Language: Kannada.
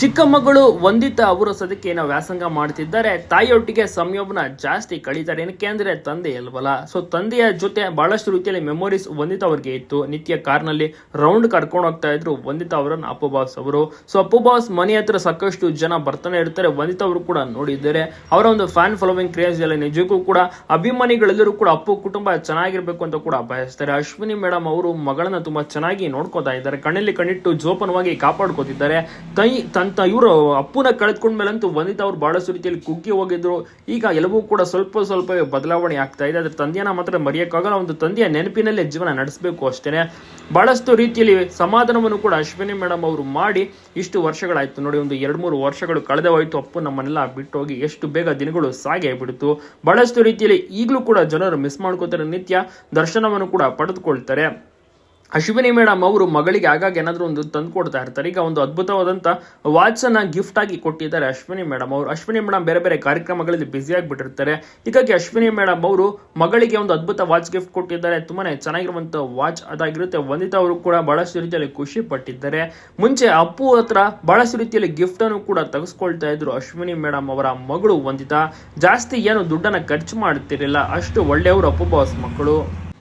ಚಿಕ್ಕ ಮಗಳು ವಂದಿತಾ ಅವರು ಸದ್ಯಕ್ಕೆ ಏನೋ ವ್ಯಾಸಂಗ ಮಾಡ್ತಿದ್ದಾರೆ. ತಾಯಿಯೊಟ್ಟಿಗೆ ಸಂಯೋಗನ ಜಾಸ್ತಿ ಕಳೀತಾರೆ. ಏನಕ್ಕೆ ಅಂದ್ರೆ ತಂದೆ ಅಲ್ವಲ್ಲ? ಸೊ ತಂದೆಯ ಜೊತೆ ಬಹಳಷ್ಟು ರೀತಿಯಲ್ಲಿ ಮೆಮೊರೀಸ್ ವಂದಿತ ಅವ್ರಿಗೆ ಇತ್ತು. ನಿತ್ಯ ಕಾರ್ನಲ್ಲಿ ರೌಂಡ್ ಕರ್ಕೊಂಡು ಹೋಗ್ತಾ ಇದ್ರು ವಂದಿತಾ ಅವರನ್ನ ಅಪ್ಪು ಬಾಸ್ ಅವರು. ಸೊ ಅಪ್ಪು ಬಾಸ್ ಮನೆ ಹತ್ರ ಸಾಕಷ್ಟು ಜನ ಬರ್ತಾನೆ ಇರ್ತಾರೆ. ವಂದಿತಾ ಅವರು ಕೂಡ ನೋಡಿದ್ದಾರೆ. ಅವರ ಒಂದು ಫ್ಯಾನ್ ಫಾಲೋವಿಂಗ್ ಕ್ರೇಜ್ ಎಲ್ಲ ನಿಜಕ್ಕೂ ಕೂಡ ಅಭಿಮಾನಿಗಳೆಲ್ಲರೂ ಕೂಡ ಅಪ್ಪು ಕುಟುಂಬ ಚೆನ್ನಾಗಿರ್ಬೇಕು ಅಂತ ಕೂಡ ಬಯಸ್ತಾರೆ. ಅಶ್ವಿನಿ ಮೇಡಮ್ ಅವರು ಮಗಳನ್ನ ತುಂಬಾ ಚೆನ್ನಾಗಿ ನೋಡ್ಕೋತಾ ಇದ್ದಾರೆ. ಕಣ್ಣಲ್ಲಿ ಕಣ್ಣಿಟ್ಟು ಜೋಪನವಾಗಿ ಕಾಪಾಡ್ಕೋತಿದ್ದಾರೆ. ತೈ ತಂತ ಇವರು ಅಪ್ಪುನ ಕಳೆದ್ಕೊಂಡ್ಮೇಲಂತೂ ವಂದಿತಾ ಅವ್ರು ಬಹಳಷ್ಟು ರೀತಿಯಲ್ಲಿ ಕುಗ್ಗಿ ಹೋಗಿದ್ರು. ಈಗ ಎಲ್ಲವೂ ಕೂಡ ಸ್ವಲ್ಪ ಸ್ವಲ್ಪ ಬದಲಾವಣೆ ಆಗ್ತಾ ಇದೆ. ಅದ್ರ ತಂದೆಯನ್ನ ಮಾತ್ರ ಮರೆಯೋಕ್ಕಾಗಲ್ಲ. ಒಂದು ತಂದೆಯ ನೆನಪಿನಲ್ಲೇ ಜೀವನ ನಡೆಸಬೇಕು ಅಷ್ಟೇನೆ. ಬಹಳಷ್ಟು ರೀತಿಯಲ್ಲಿ ಸಮಾಧಾನವನ್ನು ಕೂಡ ಅಶ್ವಿನಿ ಮೇಡಮ್ ಅವರು ಮಾಡಿ ಇಷ್ಟು ವರ್ಷಗಳಾಯ್ತು. ನೋಡಿ, ಒಂದು ಎರಡು ಮೂರು ವರ್ಷಗಳು ಕಳೆದ ಹೋಯ್ತು. ಅಪ್ಪು ನಮ್ಮನ್ನೆಲ್ಲ ಬಿಟ್ಟು ಹೋಗಿ ಎಷ್ಟು ಬೇಗ ದಿನಗಳು ಸಾಗೆ ಬಿಡ್ತು. ಬಹಳಷ್ಟು ರೀತಿಯಲ್ಲಿ ಈಗಲೂ ಕೂಡ ಜನರು ಮಿಸ್ ಮಾಡ್ಕೋತಾರೆ ನಿತ್ಯ ದರ್ಶನವನ್ನು ಕೂಡ ಪಡೆದುಕೊಳ್ತಾರೆ. ಅಶ್ವಿನಿ ಮೇಡಮ್ ಅವರು ಮಗಳಿಗೆ ಆಗಾಗ ಏನಾದರೂ ಒಂದು ತಂದು ಕೊಡ್ತಾ ಇರ್ತಾರೆ. ಈಗ ಒಂದು ಅದ್ಭುತವಾದಂಥ ವಾಚ್ ಅನ್ನ ಗಿಫ್ಟ್ ಆಗಿ ಕೊಟ್ಟಿದ್ದಾರೆ ಅಶ್ವಿನಿ ಮೇಡಮ್ ಅವರು. ಅಶ್ವಿನಿ ಮೇಡಮ್ ಬೇರೆ ಬೇರೆ ಕಾರ್ಯಕ್ರಮಗಳಲ್ಲಿ ಬ್ಯುಸಿ ಆಗಿಬಿಟ್ಟಿರ್ತಾರೆ. ಹೀಗಾಗಿ ಅಶ್ವಿನಿ ಮೇಡಮ್ ಅವರು ಮಗಳಿಗೆ ಒಂದು ಅದ್ಭುತ ವಾಚ್ ಗಿಫ್ಟ್ ಕೊಟ್ಟಿದ್ದಾರೆ. ತುಂಬಾನೇ ಚೆನ್ನಾಗಿರುವಂಥ ವಾಚ್ ಅದಾಗಿರುತ್ತೆ. ವಂದಿತಾ ಅವರು ಕೂಡ ಬಹಳಷ್ಟು ರೀತಿಯಲ್ಲಿ ಖುಷಿ ಪಟ್ಟಿದ್ದಾರೆ. ಮುಂಚೆ ಅಪ್ಪು ಹತ್ರ ಬಹಳಷ್ಟು ರೀತಿಯಲ್ಲಿ ಗಿಫ್ಟ್ ಅನ್ನು ಕೂಡ ತೆಗೆಸ್ಕೊಳ್ತಾ ಇದ್ರು ಅಶ್ವಿನಿ ಮೇಡಮ್ ಅವರ ಮಗಳು ವಂದಿತಾ. ಜಾಸ್ತಿ ಏನು ದುಡ್ಡನ್ನು ಖರ್ಚು ಮಾಡ್ತಿರಲಿಲ್ಲ. ಅಷ್ಟು ಒಳ್ಳೆಯವರು ಅಪ್ಪು ಬಾಸ್ ಮಕ್ಕಳು.